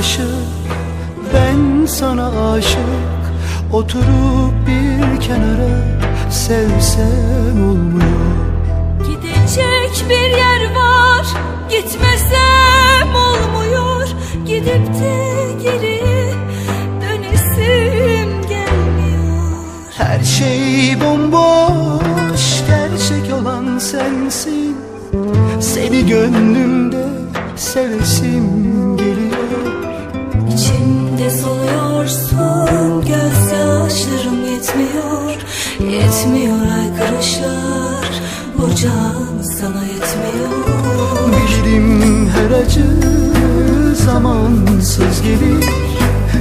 aşık Ben sana aşık. Oturup bir kenara Sevsem olmuyor. Gidecek bir yer var Gitmesem olmuyor. Gidip de geri Dönesim gelmiyor. Her şey bomboş Gerçek olan sensin. Seni gönlümde sevesim Yetmiyor aykırışlar Bu can sana yetmiyor. Bilirim her acı zamansız gelir.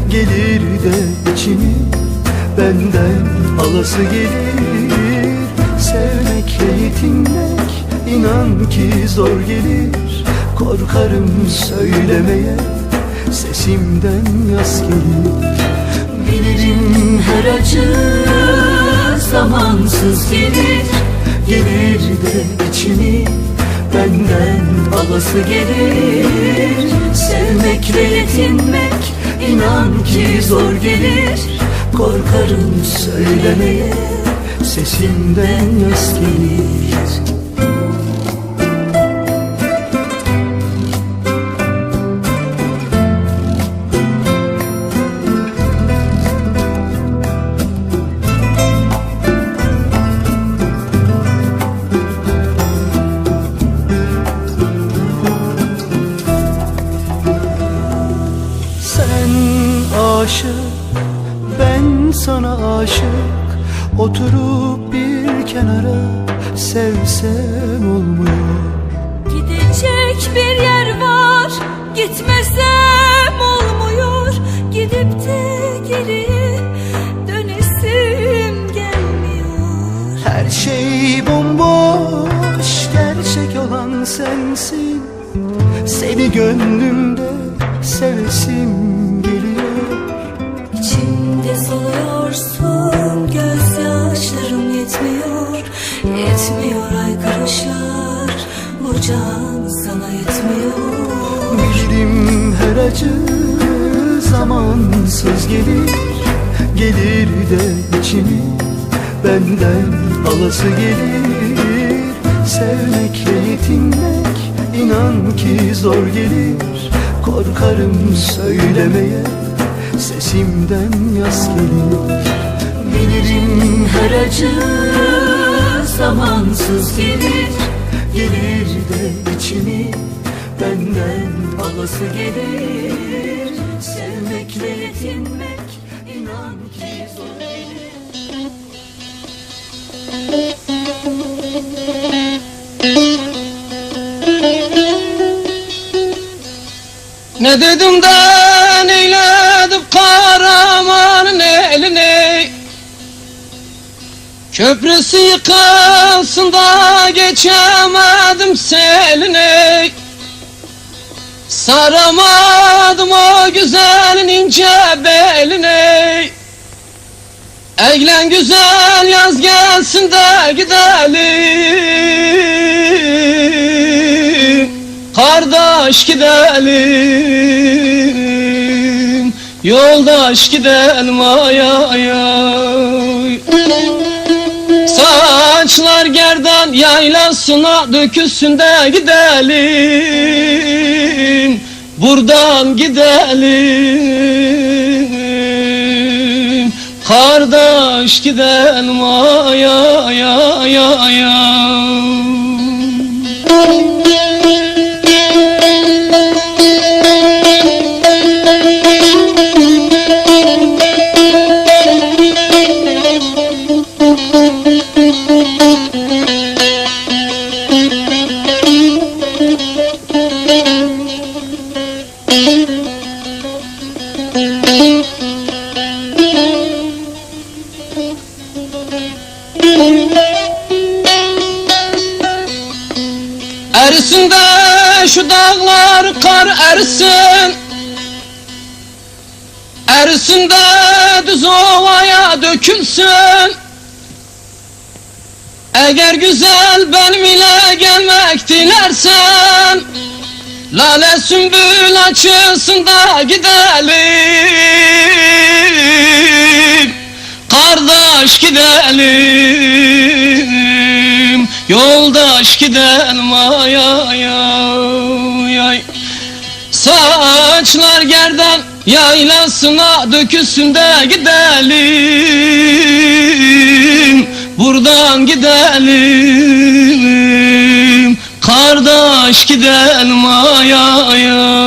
Gelir de içimi benden alası gelir. Sevmekle yetinmek inan ki zor gelir. Korkarım söylemeye sesimden yas gelir. Bilirim her acı zamansız gelir Gelir de içimi. Benden alası gelir. Sevmekle yetinmek inan ki zor gelir. Korkarım söylemeye sesimden yas gelir Oturup bir kenara sevsem olmuyor. Gidecek bir yer var Gitmesem olmuyor. Gidip de geri dönesim gelmiyor. Her şey bomboş, gerçek olan sensin. Seni gönlümde sevesim Yetmiyor aykırışlar Bu can sana yetmiyor. Bilirim her acı zamansız gelir Gelir de içimi benden alası gelir. Sevmekle yetinmek inan ki zor gelir. Korkarım söylemeye sesimden yas gelir. Bilirim her acı zamansız gelir Gelir de içimi benden alası gelir. Sevmekle yetinmek inan ki zor Ne dedim de Köprüsü yıkılsın da geçemedim selini Saramadım o güzelin ince belini Eğlen güzel yaz gelsin de gidelim. Kardeş gidelim Yoldaş gidelim ay ay ay Saçlar gerdan yaylasına dökülsün de gidelim. Buradan gidelim. Kardeş gidelim ay ay ay ay şu dağlar kar erisin Erisin de düz ovaya dökülsün. Eğer güzel benim ile gelmek dilersen Lale sümbül açılsın da gidelim. Kardeş gidelim Yoldaş gidelim ay ay ay Saçlar gerdan yaylasına dökülsün de gidelim. Buradan gidelim. Kardeş gidelim ay ay ay